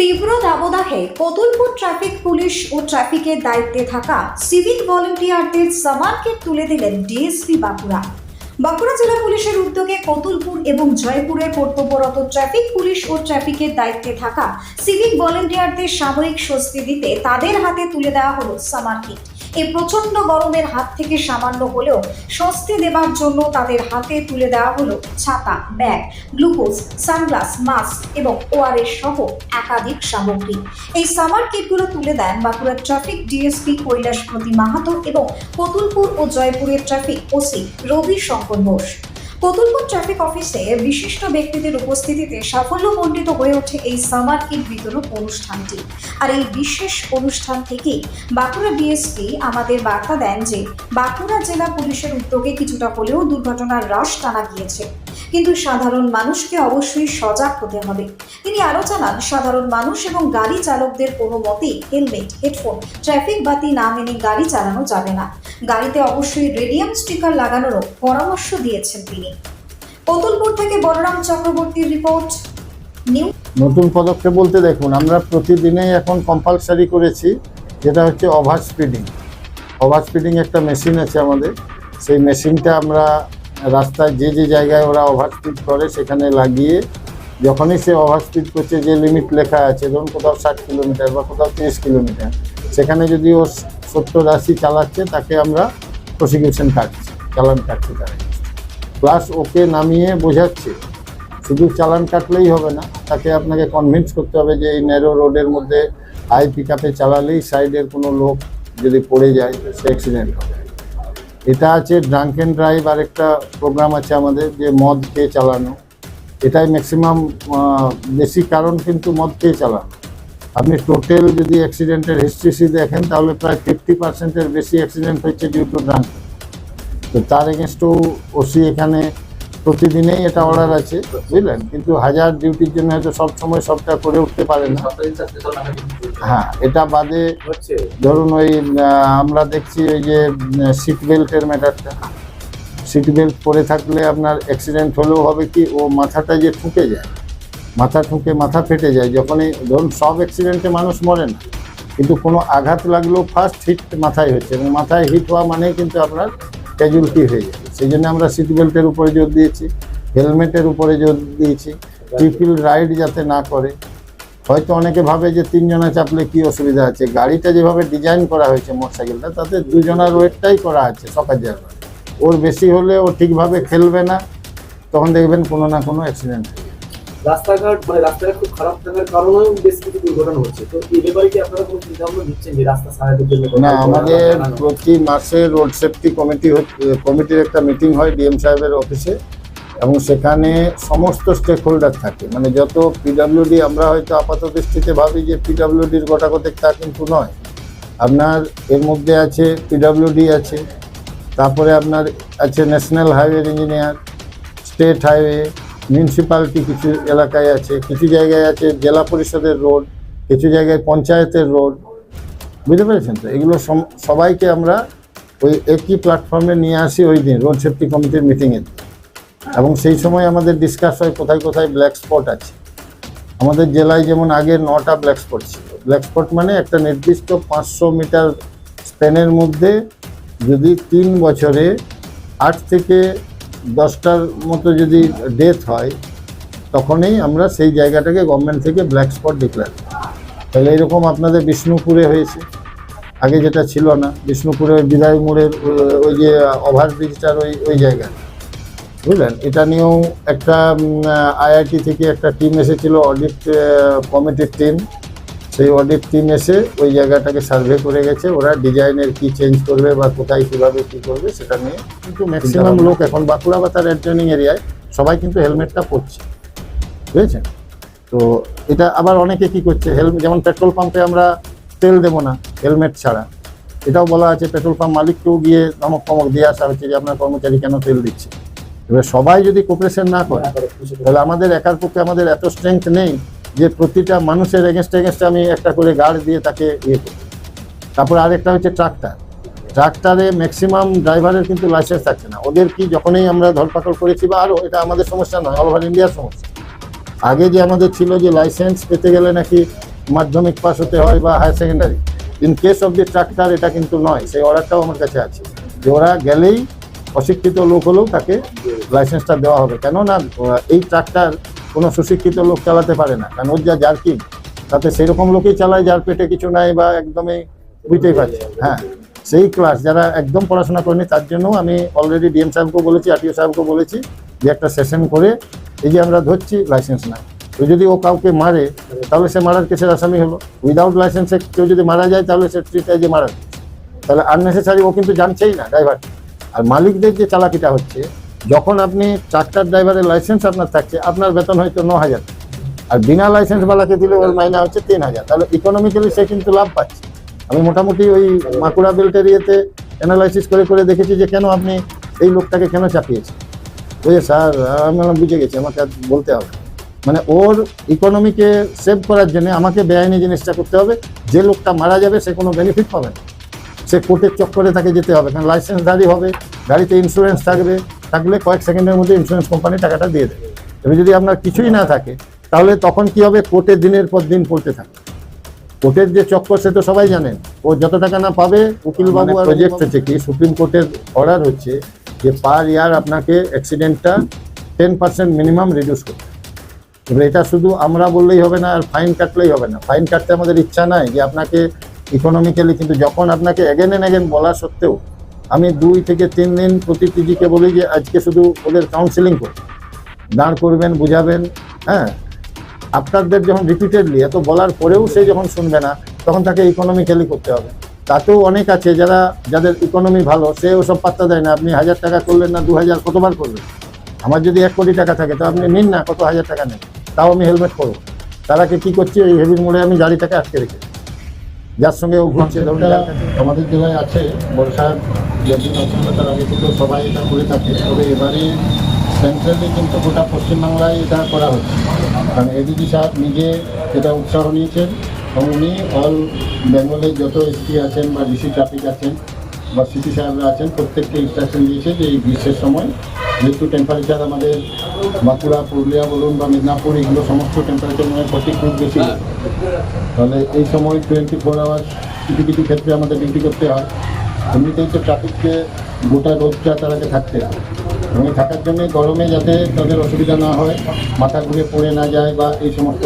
তীব্র দাবদাহে Kotulpur traffic police ও ট্রাফিকের দায়িত্বে থাকা সিভিল ভলেন্টিয়ারদের সামানকে তুলে দিলেন ডিএসপি বাঁকুড়া। বাঁকুড়া জেলা পুলিশের উদ্যোগে কতুলপুর এবং জয়পুরে কর্তব্যরত ট্রাফিক পুলিশ ও ট্রাফিকের দায়িত্বে থাকা সিভিক ভলেন্টিয়ারদের সাময়িক স্বস্তি দিতে তাদের হাতে তুলে দেওয়া হলো সামার কিট এই প্রচণ্ড গরমের হাত থেকে সামান্য হলেও স্বস্তি দেবার জন্য তাদের হাতে তুলে দেওয়া হলো ছাতা, ব্যাগ, গ্লুকোজ, সানগ্লাস, মাস্ক এবং ওআরএস সহ একাধিক সামগ্রী। এই সামার কিটগুলো তুলে দেন বাঁকুড়ার ট্রাফিক ডিএসপি কৈলাস প্রতি মাহাতো এবং কতুলপুর ও জয়পুরের traffic OC Rabi Shankar Ghosh. Kotulpur traffic অফিসে বিশিষ্ট ব্যক্তিদের উপস্থিতিতে সাফল্যমণ্ডিত হয়ে ওঠে এই সামার ঈদ বিতরণ অনুষ্ঠানটি। আর এই বিশেষ অনুষ্ঠান থেকেই বাঁকুড়া ডিএসপি আমাদের বার্তা দেন যে বাঁকুড়া জেলা পুলিশের উদ্যোগে কিছুটা হলেও দুর্ঘটনার হ্রাস টানা গিয়েছে। কিন্তু সাধারণ মানুষকে অবশ্যই সজাগ হতে হবে। তিনি আরও জানান, সাধারণ মানুষ এবং গাড়ি চালকদের কোনো মতেই হেলমেট, হেডফোন, ট্রাফিক বাতি না মেনে গাড়ি চালানো যাবে না। গাড়িতে অবশ্যই রেডিয়াম স্টিকার লাগানোরও পরামর্শ দিয়েছেন তিনি। কতুলপুর থেকে বলরাম চক্রবর্তীর রিপোর্ট নতুন পদক্ষেপ বলতে দেখুন, আমরা প্রতিদিনেই এখন কম্পালসারি করেছি, যেটা হচ্ছে ওভার স্পিডিং ওভার স্পিডিং একটা মেশিন আছে আমাদের। সেই মেশিনটা আমরা রাস্তায় যে যে জায়গায় ওরা ওভার স্পিড করে, সেখানে লাগিয়ে যখনই সে ওভার স্পিড করছে, যে লিমিট লেখা আছে, ধরুন কোথাও ষাট কিলোমিটার বা কোথাও তিরিশ কিলোমিটার সেখানে যদি ও সত্তর আশি চালাচ্ছে, তাকে আমরা প্রসিকিউশন কাটছি, চালান কাটছি তার। প্লাস ওকে নামিয়ে বোঝাচ্ছে, শুধু চালান কাটলেই হবে না, তাকে আপনাকে কনভিন্স করতে হবে যে এই ন্যারো রোডের মধ্যে হাই পিক আপে চালালেই সাইডের কোনো লোক যদি পড়ে যায়, সে অ্যাক্সিডেন্ট হবে। এটা আছে ড্রাঙ্ক অ্যান্ড ড্রাইভ আর একটা প্রোগ্রাম আছে আমাদের, যে মদ খেয়ে চালানো। এটাই ম্যাক্সিমাম বেশি কারণ কিন্তু মদ খেয়ে চালানো। আপনি টোটাল যদি অ্যাক্সিডেন্টের হিস্ট্রি দেখেন, তাহলে প্রায় ফিফটি পার্সেন্টের বেশি অ্যাক্সিডেন্ট হয়েছে ডিউ টু ড্রাঙ্ক তো তার এগেনস্টও ওসি এখানে প্রতিদিনেই এটা অর্ডার আছে বুঝলেন? কিন্তু হাজার ডিউটির জন্য হয়তো সব সময় সবটা করে উঠতে পারে না। হ্যাঁ এটা বাদে হচ্ছে। ধরুন ওই আমরা দেখছি ওই যে সিট বেল্টের ম্যাটারটা সিট বেল্ট পরে থাকলে আপনার অ্যাক্সিডেন্ট হলেও হবে কি ও মাথাটা যে ঠুকে যায় মাথা ঠুকে মাথা ফেটে যায় যখনই ধরুন সব অ্যাক্সিডেন্টে মানুষ মরে না কিন্তু কোনো আঘাত লাগলেও ফার্স্ট হিট মাথায় হচ্ছে এবং মাথায় হিট হওয়া মানেই কিন্তু আপনার ক্যাজুয়ালিটি হয়ে যাবে সেই জন্য আমরা সিট বেল্টের উপরে জোর দিয়েছি, হেলমেটের উপরে জোর দিয়েছি ট্রিপল রাইড যাতে না করে। হয়তো অনেকে ভাবে যে তিনজনা চাপলে কি অসুবিধা আছে? গাড়িটা যেভাবে ডিজাইন করা হয়েছে মোটরসাইকেলটা তাতে দুজনার ওয়েটটাই করা আছে সকাল জায়গায় ওর বেশি হলে ও ঠিকভাবে খেলবে না, তখন দেখবেন কোনো না কোনো অ্যাক্সিডেন্ট রাস্তাঘাট মানে রাস্তাঘাট খুব খারাপ থাকার কারণেও বেশ কিছু দুর্ঘটনা হচ্ছে। তো এই ব্যাপারে কি আপনারা কোনো চিন্তা ভাবনা দিচ্ছেন যে রাস্তা সারানোর জন্য না আমাদের প্রতি মাসে রোড সেফটি কমিটি কমিটির একটা মিটিং হয় ডিএম সাহেবের অফিসে এবং সেখানে সমস্ত স্টেক হোল্ডার থাকে। মানে যত পিডাব্লিউডি আমরা হয়তো আপাত দৃষ্টিতে ভাবি যে পিডাব্লিউডির গোটাগতিক তা কিন্তু নয়। আপনার এর মধ্যে আছে পিডাব্লিউডি আছে তারপরে আপনার আছে national highway engineer state highway municipality কিছু এলাকায় আছে, কিছু জায়গায় আছে জেলা পরিষদের রোড, কিছু জায়গায় পঞ্চায়েতের রোড। বুঝতে পেরেছেন তো? এগুলো সবাইকে আমরা ওই একই প্ল্যাটফর্মে নিয়ে আসি ওই দিন রোড সেফটি কমিটির মিটিংয়ে এবং সেই সময় আমাদের ডিসকাস হয় কোথায় কোথায় ব্ল্যাক স্পট আছে। আমাদের জেলায় যেমন আগে নটা ব্ল্যাক স্পট ছিল। ব্ল্যাক স্পট মানে একটা নির্দিষ্ট পাঁচশো মিটার স্প্যানের মধ্যে যদি তিন বছরে আট থেকে দশটার মতো যদি ডেথ হয়, তখনই আমরা সেই জায়গাটাকে গভর্নমেন্ট থেকে ব্ল্যাক স্পট ডিক্লেয়ার তাহলে এরকম আপনাদের বিষ্ণুপুরে হয়েছে। আগে যেটা ছিল না, বিষ্ণুপুরে ওই বিদায় মোড়ের, ওই- ওই যে ওভারব্রিজটার ওই ওই জায়গা। বুঝলেন? এটা নিয়েও একটা আইআইটি থেকে একটা টিম এসেছিল অডিট কমিটির টিম সেই অডিট টিম এসে ওই জায়গাটাকে সার্ভে করে গেছে। ওরা ডিজাইনের কি চেঞ্জ করবে বা কোথায় কীভাবে কী করবে সেটা নিয়ে কিন্তু ম্যাক্সিমাম লোক এখন বাঁকুড়া বা তার অ্যাডজয়নিং এরিয়ায় সবাই কিন্তু হেলমেটটা পরছে। বুঝেছেন? তো এটা আবার অনেকে কি করছে? হেলমেট যেমন পেট্রোল পাম্পে আমরা তেল দেবো না হেলমেট ছাড়া। এটাও বলা আছে পেট্রোল পাম্প মালিককেও গিয়ে ধমক ফমক দিয়ে আসা হচ্ছে যে আপনার কর্মচারী কেন তেল দিচ্ছে? এবার সবাই যদি কোপারেশন না করে তাহলে আমাদের একার পক্ষে আমাদের এত স্ট্রেংথ নেই যে প্রতিটা মানুষের এগেনস্ট এগেনস্টে আমি একটা করে গার্ড দিয়ে তাকে ইয়ে করি। তারপর আরেকটা হচ্ছে ট্রাক্টার ট্রাক্টারে ম্যাক্সিমাম ড্রাইভারের কিন্তু লাইসেন্স থাকছে না। ওদের কি যখনই আমরা ধরপাকড় করেছি বা আরও এটা আমাদের সমস্যা নয় অল ওভার ইন্ডিয়ার সমস্যা। আগে যে আমাদের ছিল যে লাইসেন্স পেতে গেলে নাকি মাধ্যমিক পাস হতে হয় বা higher secondary in case of the tractor এটা কিন্তু নয়, সেই অর্ডারটাও আমার কাছে আছে। যে ওরা গেলেই অশিক্ষিত লোক হলেও তাকে লাইসেন্সটা দেওয়া হবে। কেননা এই ট্রাক্টর কোনো সুশিক্ষিত লোক চালাতে পারে না। কারণ ওর যা জার্কিং তাতে সেরকম লোকই চালায় যার পেটে কিছু নাই বা একদমই বুঝতেই পারছে। হ্যাঁ সেই ক্লাস যারা একদম পড়াশোনা করেনি, তার জন্য আমি অলরেডি ডিএম সাহেবকেও বলেছি আরটিও সাহেবকেও বলেছি যে একটা সেশন করে এই যে আমরা ধরছি লাইসেন্স না তো যদি ও কাউকে মারে, তাহলে সে মারার কেসের আসামি হলো। উইদাউট লাইসেন্সে কেউ যদি মারা যায়, তাহলে সে ট্রিট যে মারা তাহলে আননেসেসারি ও কিন্তু জানছেই না ড্রাইভার আর মালিকদের যে চালাকিটা হচ্ছে যখন আপনি ট্রাক্টর ড্রাইভারের লাইসেন্স আপনার থাকছে, আপনার বেতন হয়তো ন হাজার আর বিনা লাইসেন্সওয়ালাকে দিলে ওর মাইনা হচ্ছে তিন হাজার তাহলে ইকোনমিক্যালি সে কিন্তু লাভ পাচ্ছে। আমি মোটামুটি ওই মাকুড়া বেল্টের ইয়েতে অ্যানালাইসিস করে করে দেখেছি যে কেন আপনি এই লোকটাকে কেন চাপিয়েছেন। যে স্যার আমি বুঝে গেছি, আমাকে আর বলতে হবে মানে ওর ইকোনমিকে সেভ করার জন্য আমাকে বেআইনি জিনিসটা করতে হবে। যে লোকটা মারা যাবে, সে কোনো বেনিফিট পাবে না। সে কোর্টের চক্করে তাকে যেতে হবে, কারণ লাইসেন্সধারী হবে, গাড়িতে ইন্স্যুরেন্স থাকবে থাকলে কয়েক সেকেন্ডের মধ্যে ইন্স্যুরেন্স কোম্পানি টাকাটা দিয়ে দেবে। এবার যদি আপনার কিছুই না থাকে তাহলে তখন কি হবে? কোর্টে দিনের পর দিন পড়তে থাকে। কোর্টের যে চক্কর সে তো সবাই জানেন। ও যত টাকা না পাবে উকিল বাবু আর প্রজেক্ট হচ্ছে কি সুপ্রিম কোর্টের অর্ডার হচ্ছে যে পার ইয়ার আপনাকে অ্যাক্সিডেন্টটা টেন পার্সেন্ট মিনিমাম রিডিউস করতে এবার এটা শুধু আমরা বললেই হবে না আর ফাইন কাটলেই হবে না। ফাইন কাটতে আমাদের ইচ্ছা নাই যে আপনাকে ইকোনমিক্যালি কিন্তু যখন আপনাকে এগেন এন্ড এগেন বলা সত্ত্বেও আমি দুই থেকে তিন দিন প্রতি পিজিকে বলি যে আজকে শুধু ওদের কাউন্সিলিং করুন দাঁড় করবেন, বুঝাবেন হ্যাঁ? আপনাদের যখন রিপিটেডলি এত বলার পরেও সে যখন শুনবে না, তখন তাকে ইকোনমিক্যালি করতে হবে। তাতেও অনেক আছে যারা, যাদের ইকোনমি ভালো, সে ওসব পাত্তা দেয় না। আপনি হাজার টাকা করলেন না দু হাজার কতবার করবেন আমার যদি এক কোটি টাকা থাকে, তো আপনি নিন না, কত হাজার টাকা নেন? তাও আমি হেলমেট করব তারাকে কি করছি, ওই হেভির মোড়ে আমি গাড়িটাকে আটকে রেখে যার সঙ্গে ও ঘুরছে ধরুন আমাদের জেলায় আছে বর্ষার যেদিন অসুবিধা তার আগে থেকে সবাই এটা করে থাকে। তবে এবারে সেন্ট্রালি কিন্তু গোটা পশ্চিমবাংলায় এটা করা হচ্ছে। কারণ এডিজি সাহেব নিজে এটা উৎসাহ নিয়েছেন এবং উনি অল বেঙ্গলের যত এসপি আছেন বা ডিসি ট্রাফিক আছেন বা সিটি সাহেবরা আছেন প্রত্যেককে ইনস্ট্রাকশন দিয়েছে যে এই গ্রীষ্মের সময় যেহেতু টেম্পারেচার আমাদের বাঁকুড়া, পুরুলিয়া বলুন বা মেদিনীপুর, এগুলো সমস্ত টেম্পারেচার মানে ফর্টি খুব বেশি। তাহলে এই সময় টোয়েন্টি ফোর আওয়ার্স কিছু কিছু ক্ষেত্রে আমাদের ডিউটি করতে হয়। এমনিতেই তো ট্রাফিককে গোটা রোদটা তারাকে থাকতে হয়। এবং থাকার জন্যে গরমে যাতে তাদের অসুবিধা না হয়, মাথা ঘুরে পড়ে না যায় বা এই সমস্ত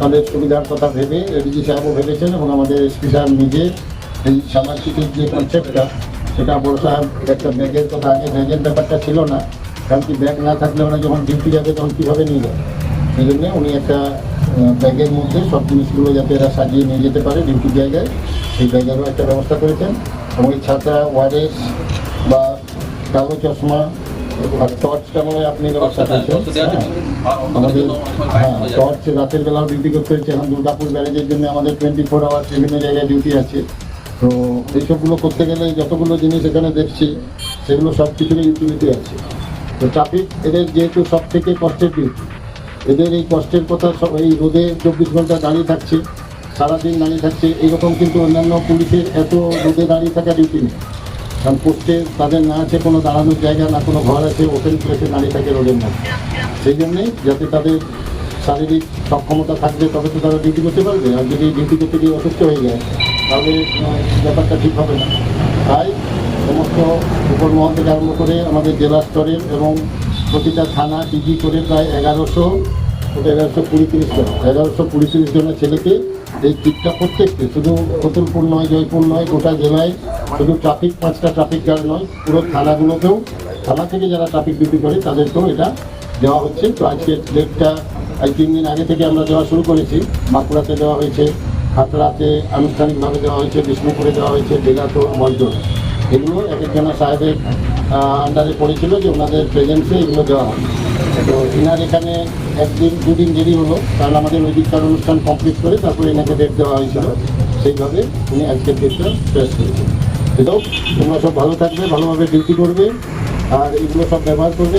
তাদের সুবিধার কথা ভেবে এডিজি সাহেবও ভেবেছেন এবং আমাদের এসপি সাহেব নিজে এই সামাজিকের যে কনসেপ্টটা সেটা বড় সাহেব একটা ব্যাগের কথা আগে ব্যাগের ব্যাপারটা ছিল না। কারণ কি ব্যাগ না থাকলে ওরা যখন ডিউটি যাবে তখন কীভাবে নিয়ে যাবে সেই জন্যে উনি একটা ব্যাগের মধ্যে সব জিনিসগুলো যাতে এরা সাজিয়ে নিয়ে যেতে পারে ডিউটি জায়গায় সেই ব্যাগেরও একটা ব্যবস্থা করেছেন। এবং এই ছাতা ওয়ারেস বা কালো চশমা আর টর্চটা মনে হয় আপনি ব্যবস্থা করেছেন হ্যাঁ। আমাদের হ্যাঁ টর্চ রাতের বেলাও ডিউটি করতে হচ্ছে এখন দুর্গাপুর ব্যারেজের জন্য আমাদের টোয়েন্টি ফোর আওয়ার বিভিন্ন জায়গায় ডিউটি আছে। তো এইসবগুলো করতে গেলে যতগুলো জিনিস এখানে দেখছি, সেগুলো সব কিছুরই ইউটিলিটি আছে। তো ট্রাফিক এদের যেহেতু সব থেকে কষ্টের ডিউটি এদের এই কষ্টের কথা সব এই রোদে চব্বিশ ঘণ্টা দাঁড়িয়ে থাকছে, সারাদিন দাঁড়িয়ে থাকছে, এইরকম কিন্তু অন্যান্য পুলিশের এত রোদে দাঁড়িয়ে থাকা ডিউটি নেই। কারণ পোস্টে তাদের না আছে কোনো দাঁড়ানোর জায়গা, না কোনো ঘর আছে ওপেন প্লেসে দাঁড়িয়ে থাকে রোদের মধ্যে। সেই জন্যেই যাতে তাদের শারীরিক সক্ষমতা থাকবে, তবে তো তারা ডিউটি করতে পারবে, আর যদি ডিউটি করতে গিয়ে অসুস্থ হয়ে যায় তাহলে ব্যাপারটা ঠিক হবে না। তাই সমস্ত উপর মহল থেকে আরম্ভ করে আমাদের জেলা স্তরের এবং প্রতিটা থানা টিজি করে প্রায় এগারোশো এগারোশো কুড়ি তিরিশ জন, এগারোশো কুড়ি তিরিশ জনের ছেলেকে এই কিটটা প্রত্যেককে, শুধু কতুলপুর নয়, জয়পুর নয়, গোটা জেলায় শুধু ট্রাফিক পাঁচটা ট্রাফিক গার্ড নয়, পুরো থানাগুলোকেও থানা থেকে যারা ট্রাফিক ডিউটি করে তাদেরকেও এটা দেওয়া হচ্ছে। তো আজকে ডেটটা আজ তিন দিন আগে থেকে আমরা দেওয়া শুরু করেছি, বাঁকুড়াতে দেওয়া হয়েছে। খাতড়াতে আনুষ্ঠানিকভাবে দেওয়া হয়েছে, বিষ্ণুপুরে দেওয়া হয়েছে বেগাতোর মন্ডল এগুলো এক একজনের সাহেবের আন্ডারে পড়েছিল যে ওনাদের প্রেজেন্সে এগুলো দেওয়া হয়। তো এনার এখানে একদিন, দুদিন দেরি হলো, কারণ আমাদের ওই দিককার অনুষ্ঠান কমপ্লিট করে তারপরে এনাকে ডেট দেওয়া হয়েছিল। সেইভাবে উনি আজকের ডেটটা প্রেস করেছেন। এটাও তোমরা সব ভালো থাকবে, ভালোভাবে ডিউটি করবে, আর এগুলো সব ব্যবহার করবে।